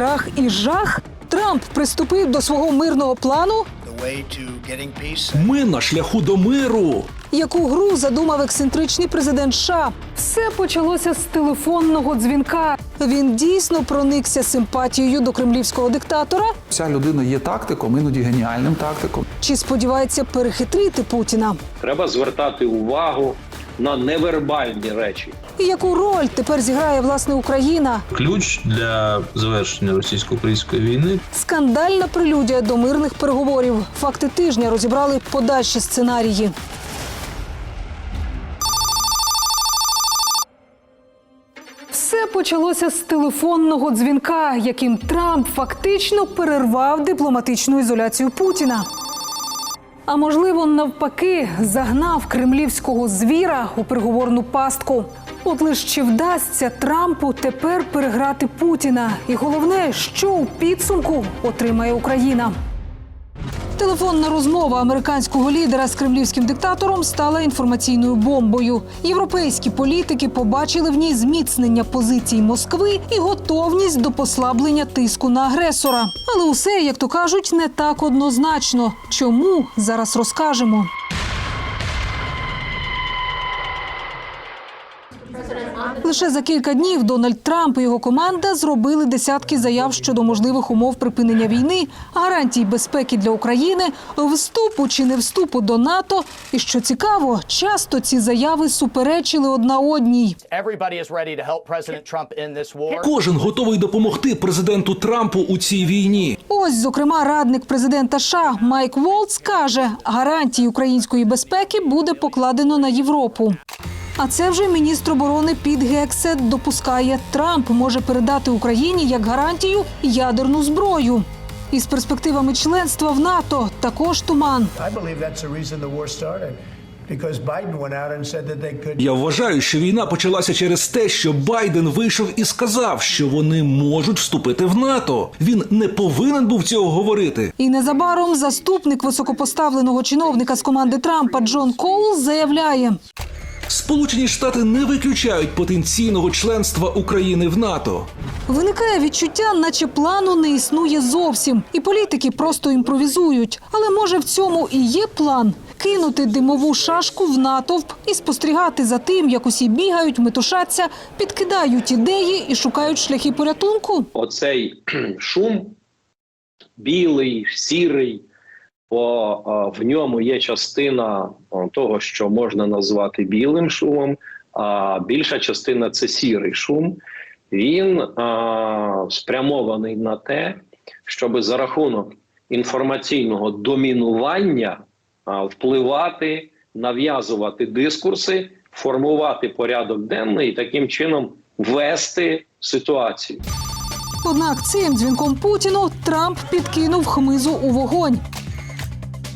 страх і жах? Трамп приступив до свого мирного плану. Ми на шляху до миру. Яку гру задумав ексцентричний президент США? Все почалося з телефонного дзвінка. Він дійсно проникся симпатією до кремлівського диктатора. Ця людина є тактиком, іноді геніальним тактиком. Чи сподівається перехитрити Путіна? Треба звертати увагу на невербальні речі. І яку роль тепер зіграє власне Україна? Ключ для завершення російсько-української війни Скандальна прелюдія до мирних переговорів. Факти тижня розібрали подальші сценарії. Все почалося з телефонного дзвінка, яким Трамп фактично перервав дипломатичну ізоляцію Путіна. А можливо, навпаки, загнав кремлівського звіра у переговорну пастку. От лиш чи вдасться Трампу тепер переграти Путіна? І головне, що у підсумку отримає Україна. Телефонна розмова американського лідера з кремлівським диктатором стала інформаційною бомбою. Європейські політики побачили в ній зміцнення позицій Москви і готовність до послаблення тиску на агресора. Але усе, як то кажуть, не так однозначно. Чому зараз розкажемо? Лише за кілька днів Дональд Трамп і його команда зробили десятки заяв щодо можливих умов припинення війни, гарантій безпеки для України, вступу чи не вступу до НАТО. І що цікаво, часто ці заяви суперечили одна одній. Кожен готовий допомогти президенту Трампу у цій війні. Ось, зокрема, радник президента США Майк Волц каже, гарантії української безпеки буде покладено на Європу. А це вже міністр оборони Піт Гексет допускає, Трамп може передати Україні як гарантію ядерну зброю. Із перспективами членства в НАТО також туман. Я вважаю, що війна почалася через те, що Байден вийшов і сказав, що вони можуть вступити в НАТО. Він не повинен був цього говорити. І незабаром заступник високопоставленого чиновника з команди Трампа Джон Коул заявляє: Сполучені Штати не виключають потенційного членства України в НАТО. Виникає відчуття, наче плану не існує зовсім, і політики просто імпровізують. Але може в цьому і є план кинути димову шашку в натовп і спостерігати за тим, як усі бігають, метушаться, підкидають ідеї і шукають шляхи порятунку. Оцей шум білий, сірий, бо е, в ньому є частина е, того, що можна назвати білим шумом, а більша частина це сірий шум. Він е, спрямований на те, щоб за рахунок інформаційного домінування впливати, нав'язувати дискурси, формувати порядок денний і таким чином вести ситуацію. Однак цим дзвінком Путіну Трамп підкинув хмизу у вогонь.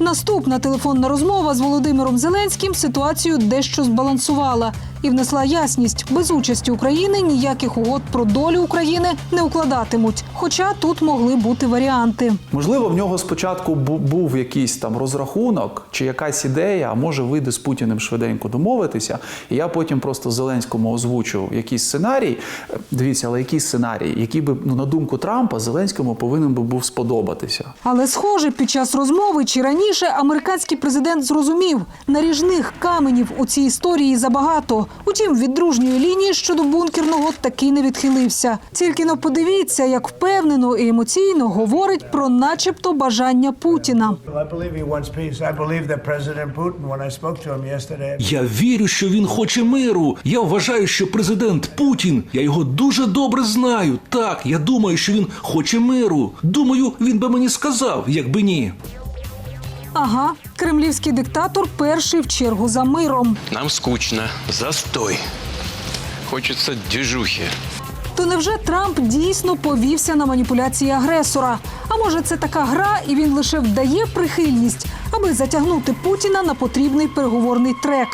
Наступна телефонна розмова з Володимиром Зеленським ситуацію дещо збалансувала і внесла ясність. Без участі України ніяких угод про долю України не укладатимуть. Хоча тут могли бути варіанти. Можливо, в нього спочатку був якийсь там розрахунок чи якась ідея, а може вийде з Путіним швиденько домовитися. І я потім просто Зеленському озвучив якийсь сценарій. Дивіться, але який сценарій, який би ну на думку Трампа Зеленському повинен би був сподобатися. Але, схоже, під час розмови чи раніше американський президент зрозумів, наріжних каменів у цій історії забагато. Утім, від дружньої лінії щодо бункерного таки не відхилився. Тільки но подивіться, як впевнено і емоційно говорить про, начебто, бажання Путіна. Я вірю, що він хоче миру. Я вважаю, що президент Путін, я його дуже добре знаю. Так, я думаю, що він хоче миру. Думаю, він би мені сказав, якби ні. Ага, кремлівський диктатор перший в чергу за миром. Нам скучно. Застой. Хочеться движухи. То невже Трамп дійсно повівся на маніпуляції агресора? А може, це така гра, і він лише вдає прихильність, аби затягнути Путіна на потрібний переговорний трек.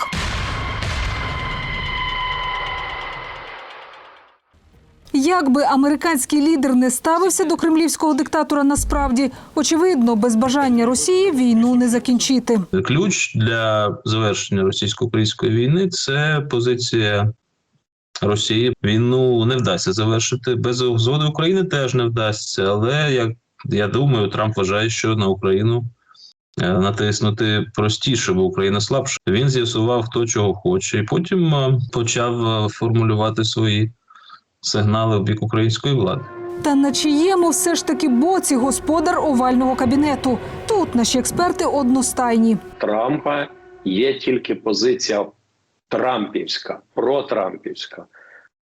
Як би американський лідер не ставився до кремлівського диктатора, насправді очевидно, без бажання Росії війну не закінчити. ключ для завершення російсько-української війни це позиція Росії війну не вдасться завершити. Без згоди України теж не вдасться. Але як я думаю, Трамп вважає, що на Україну е, натиснути простіше, бо Україна слабша. Він з'ясував, хто чого хоче, і потім е, почав е, формулювати свої сигнали в бік української влади. Та на чиєму все ж таки боці господар овального кабінету? Тут наші експерти одностайні. Трампа є тільки позиція трампівська, протрампівська.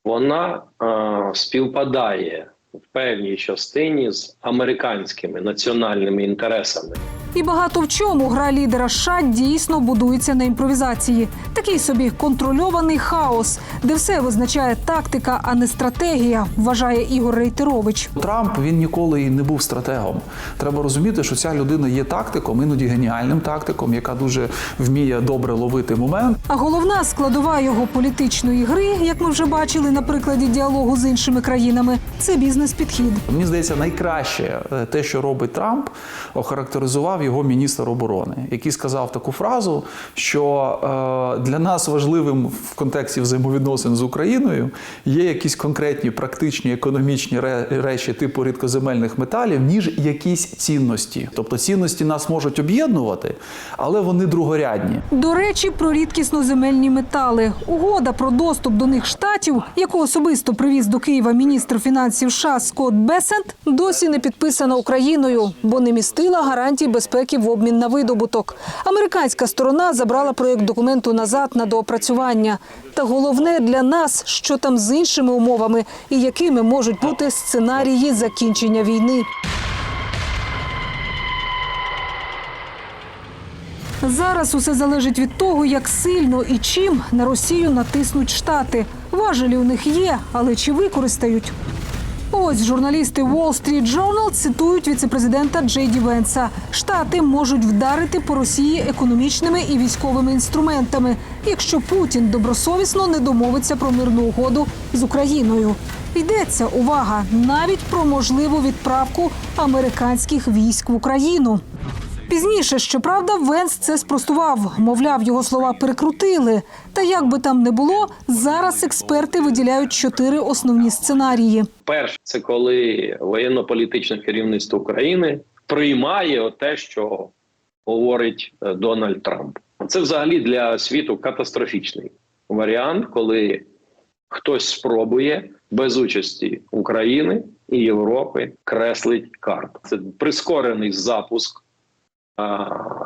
Вона е, співпадає в певній частині з американськими національними інтересами. І багато в чому гра лідера США дійсно будується на імпровізації. Такий собі контрольований хаос, де все визначає тактика, а не стратегія, вважає Ігор Рейтерович. Трамп він ніколи і не був стратегом. Треба розуміти, що ця людина є тактиком, іноді геніальним тактиком, яка дуже вміє добре ловити момент. А головна складова його політичної гри, як ми вже бачили на прикладі діалогу з іншими країнами, це бізнес-підхід. Мені здається, найкраще е, те, що робить Трамп, охарактеризував його міністр оборони, який сказав таку фразу, що е, для нас важливим в контексті взаємовідносин з Україною є якісь конкретні практичні економічні речі типу рідкоземельних металів, ніж якісь цінності. Тобто цінності нас можуть об'єднувати, але вони другорядні. До речі, про рідкісноземельні метали. Угода про доступ до них штатів, яку особисто привіз до Києва міністр фінансів США Скотт Бесент, досі не підписана Україною, бо не містила гарантій безпеки в обмін на видобуток. Американська сторона забрала проєкт документу назад на доопрацювання. Та головне для нас, що там з іншими умовами і якими можуть бути сценарії закінчення війни. Зараз усе залежить від того, як сильно і чим на Росію натиснуть штати. Важелі у них є, але чи використають? Ось журналісти Wall Street Journal цитують віцепрезидента Джей Ді Венса. Штати можуть вдарити по Росії економічними і військовими інструментами, якщо Путін добросовісно не домовиться про мирну угоду з Україною. Йдеться увага навіть про можливу відправку американських військ в Україну. Пізніше, щоправда, Венс це спростував. Мовляв, його слова перекрутили. Та як би там не було, зараз експерти виділяють чотири основні сценарії. Перше, це коли воєнно-політичне керівництво України приймає те, що говорить е, Дональд Трамп. Це взагалі для світу катастрофічний варіант, коли хтось спробує без участі України і Європи креслить карту. Це прискорений запуск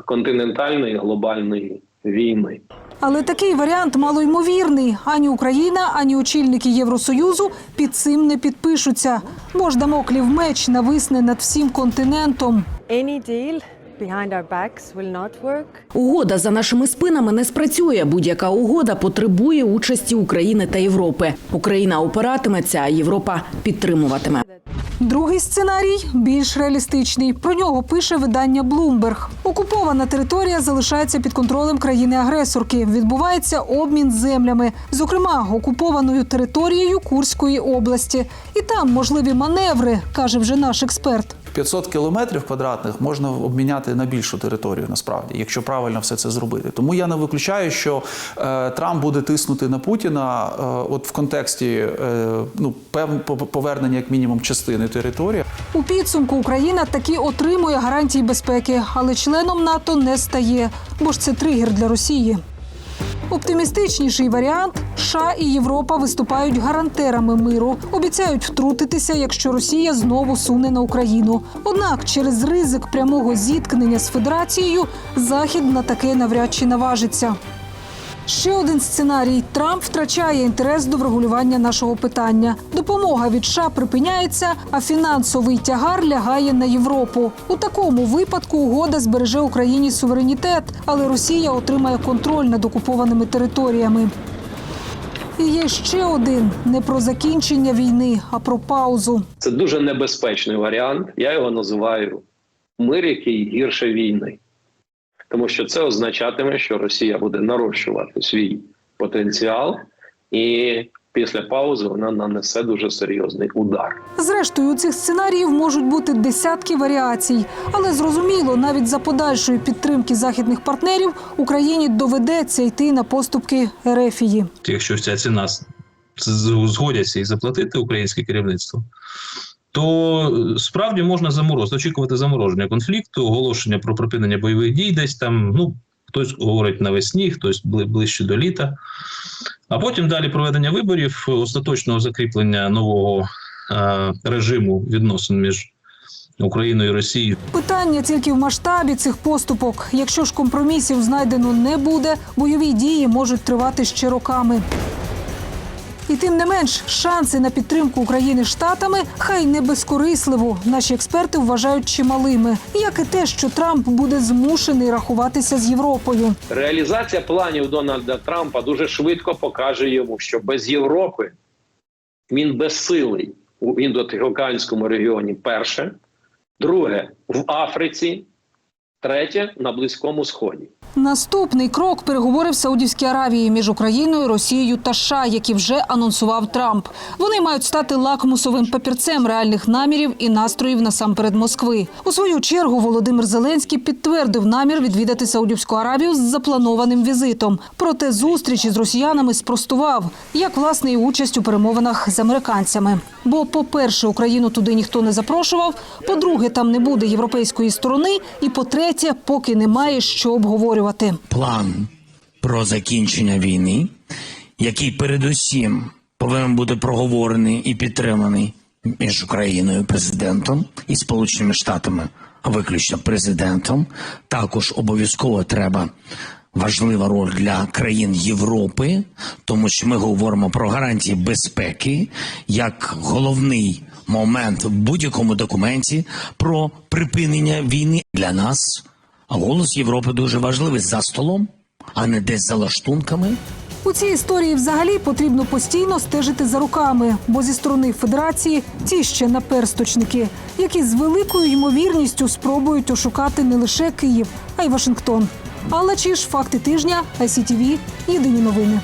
континентальної глобальної війни. Але такий варіант малоймовірний. Ані Україна, ані очільники Євросоюзу під цим не підпишуться. Бо ж дамоклів меч нависне над всім континентом. Угода за нашими спинами не спрацює. Будь-яка угода потребує участі України та Європи. Україна опиратиметься, а Європа підтримуватиме. Другий сценарій більш реалістичний. Про нього пише видання Bloomberg. Окупована територія залишається під контролем країни-агресорки. Відбувається обмін землями, зокрема окупованою територією Курської області. І там можливі маневри, каже вже наш експерт. 500 кілометрів квадратних можна обміняти на більшу територію, насправді, якщо правильно все це зробити. Тому я не виключаю, що е, Трамп буде тиснути на Путіна, е, от в контексті е, ну повернення як мінімум частини території. У підсумку Україна таки отримує гарантії безпеки, але членом НАТО не стає, бо ж це тригер для Росії. Оптимістичніший варіант США і Європа виступають гарантерами миру, обіцяють втрутитися, якщо Росія знову суне на Україну. Однак через ризик прямого зіткнення з Федерацією Захід на таке навряд чи наважиться. Ще один сценарій: Трамп втрачає інтерес до врегулювання нашого питання. Допомога від США припиняється, а фінансовий тягар лягає на Європу. У такому випадку угода збереже Україні суверенітет, але Росія отримає контроль над окупованими територіями. І є ще один не про закінчення війни, а про паузу. Це дуже небезпечний варіант. Я його називаю мир, який гірше війни, тому що це означатиме, що Росія буде нарощувати свій потенціал, і після паузи вона нанесе дуже серйозний удар. Зрештою, у цих сценаріїв можуть бути десятки варіацій, але зрозуміло, навіть за подальшої підтримки західних партнерів Україні доведеться йти на поступки Ерефії. Якщо ця ціна згодяться і заплатити українське керівництво, то е, справді можна заморозити, очікувати замороження конфлікту, оголошення про припинення бойових дій десь там. Ну хтось говорить навесні, хтось ближче до літа. А потім далі проведення виборів, остаточного закріплення нового е, режиму відносин між Україною і Росією. Питання тільки в масштабі цих поступок. Якщо ж компромісів знайдено не буде, бойові дії можуть тривати ще роками. І тим не менш, шанси на підтримку України штатами хай не безкорисливо. Наші експерти вважають чималими, як і те, що Трамп буде змушений рахуватися з Європою. Реалізація планів Дональда Трампа дуже швидко покаже йому, що без Європи він безсилий у індотихоокеанському регіоні. Перше, друге в Африці, третє на Близькому Сході. Наступний крок переговори в Саудівській Аравії між Україною, Росією та США, які вже анонсував Трамп. Вони мають стати лакмусовим папірцем реальних намірів і настроїв насамперед Москви. У свою чергу Володимир Зеленський підтвердив намір відвідати Саудівську Аравію з запланованим візитом. Проте зустрічі з росіянами спростував, як власне і участь у перемовинах з американцями. Бо, по-перше, Україну туди ніхто не запрошував. По-друге, там не буде європейської сторони. І по-третє, поки немає що обговорювати. план про закінчення війни, який передусім повинен бути проговорений і підтриманий між Україною, президентом і Сполученими Штатами, а виключно президентом. Також обов'язково треба важлива роль для країн Європи, тому що ми говоримо про гарантії безпеки як головний момент в будь-якому документі про припинення війни для нас. Голос Європи дуже важливий за столом, а не десь за лаштунками. У цій історії взагалі потрібно постійно стежити за руками, бо зі сторони федерації ті ще наперсточники, які з великою ймовірністю спробують ошукати не лише Київ, а й Вашингтон. Алла Чіш, факти тижня, ICTV, єдині новини.